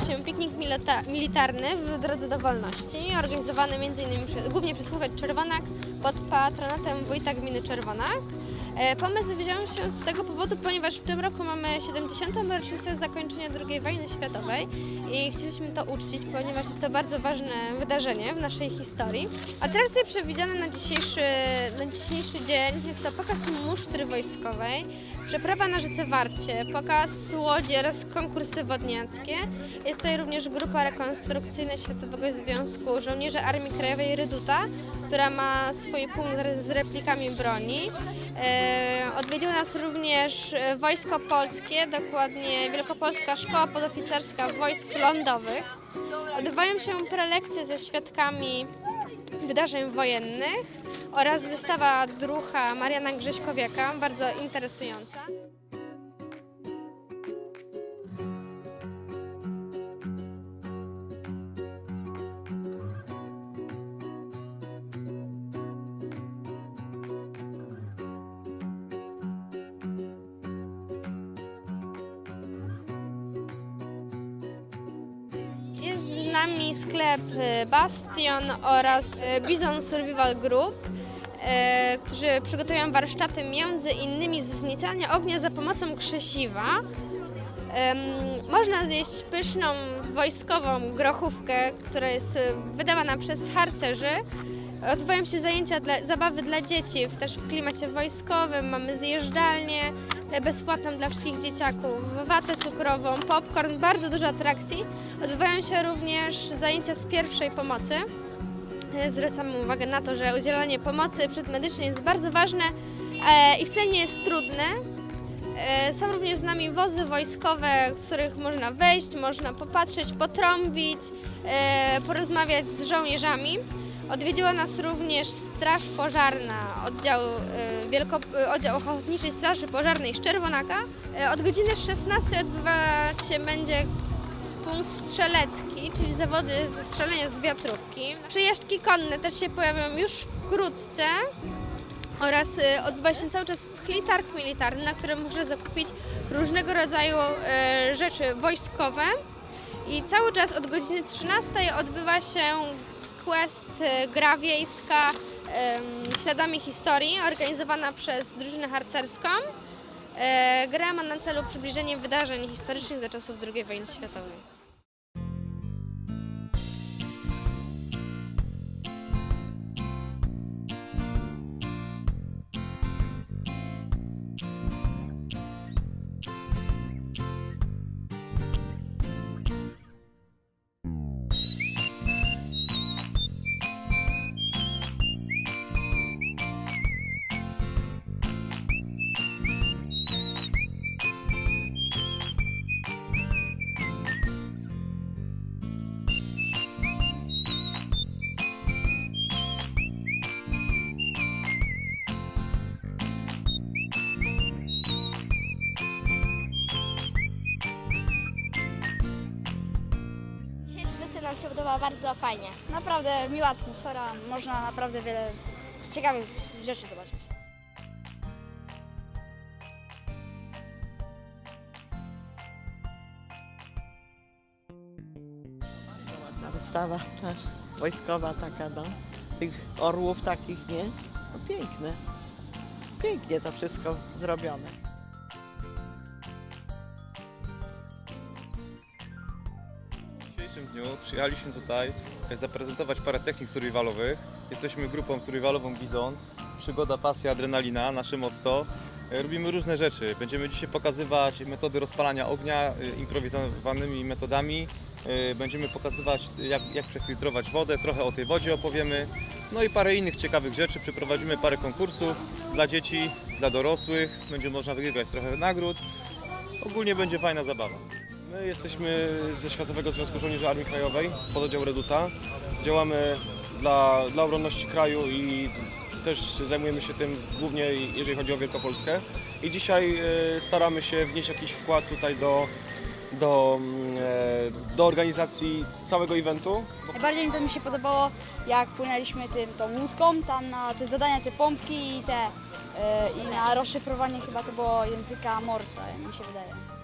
się piknik milita- militarny w Drodze do Wolności, organizowany m.in. Głównie przez Chówek Czerwonak pod patronatem wójta gminy Czerwonak. E, Pomysł wziął się z tego powodu, ponieważ w tym roku mamy 70. rocznicę zakończenia II wojny światowej i chcieliśmy to uczcić, ponieważ jest to bardzo ważne wydarzenie w naszej historii. Atrakcje przewidziane na dzisiejszy, na dzisiejszy dzień jest to pokaz musztry wojskowej, przeprawa na rzece Warcie, pokaz łodzi oraz konkursy wodniackie. Jest tutaj również grupa rekonstrukcyjna Światowego Związku Żołnierzy Armii Krajowej Reduta, która ma swój punkt z replikami broni. E, odwiedziło nas również e, Wojsko Polskie, dokładnie Wielkopolska Szkoła Podoficerska Wojsk Lądowych. Odbywają się prelekcje ze świadkami wydarzeń wojennych oraz wystawa drucha Mariana Grześkowiaka, bardzo interesująca. Nami sklep e, Bastion oraz e, Bizon Survival Group, e, którzy przygotowują warsztaty między innymi z wzniecania ognia za pomocą krzesiwa. Można zjeść pyszną wojskową grochówkę, która jest wydawana przez harcerzy. Odbywają się zajęcia dla, zabawy dla dzieci, też w klimacie wojskowym. Mamy zjeżdżalnię e, bezpłatną dla wszystkich dzieciaków, watę cukrową, popcorn, bardzo dużo atrakcji. Odbywają się również zajęcia z pierwszej pomocy. E, Zwracamy uwagę na to, że udzielanie pomocy przedmedycznej jest bardzo ważne e, i wcale nie jest trudne. Są również z nami wozy wojskowe, w których można wejść, można popatrzeć, potrąbić, porozmawiać z żołnierzami. Odwiedziła nas również Straż Pożarna, oddział, e, Wielko, e, oddział Ochotniczej Straży Pożarnej z Czerwonaka. E, Od godziny 16 odbywać się będzie punkt strzelecki, czyli zawody ze strzelania z wiatrówki. Przejażdżki konne też się pojawią już wkrótce oraz y, odbywa się cały czas pchlitarg militarny, na którym można zakupić różnego rodzaju y, rzeczy wojskowe. I cały czas od godziny 13 odbywa się quest y, gra wiejska śladami historii, organizowana przez drużynę harcerską. E, Gra ma na celu przybliżenie wydarzeń historycznych za czasów II wojny światowej. Się podoba bardzo fajnie. Naprawdę miła atmosfera, można naprawdę wiele ciekawych rzeczy zobaczyć. Ta wystawa też wojskowa taka, no. Tych orłów takich, nie? No piękne. Pięknie to wszystko zrobione. Dzisiejszym dniu przyjechaliśmy tutaj e, zaprezentować parę technik survivalowych. Jesteśmy grupą survivalową Bizon. Przygoda, pasja, adrenalina, nasze motto. E, Robimy różne rzeczy. Będziemy dzisiaj pokazywać metody rozpalania ognia e, improwizowanymi metodami. Będziemy pokazywać jak, jak przefiltrować wodę, trochę o tej wodzie opowiemy. No i parę innych ciekawych rzeczy. Przeprowadzimy parę konkursów dla dzieci, dla dorosłych. Będzie można wygrać trochę nagród. Ogólnie będzie fajna zabawa. My jesteśmy ze Światowego Związku Żołnierzy Armii Krajowej, pododdział Reduta. Działamy dla, dla obronności kraju i też zajmujemy się tym głównie jeżeli chodzi o Wielkopolskę. I dzisiaj e, staramy się wnieść jakiś wkład tutaj do, do, mm, e, do organizacji całego eventu. Najbardziej mi to mi się podobało, jak płynęliśmy tym, tą łódką, tam na te zadania, te pompki i te e, i na rozszyfrowanie chyba to było języka Morsa, mi się wydaje.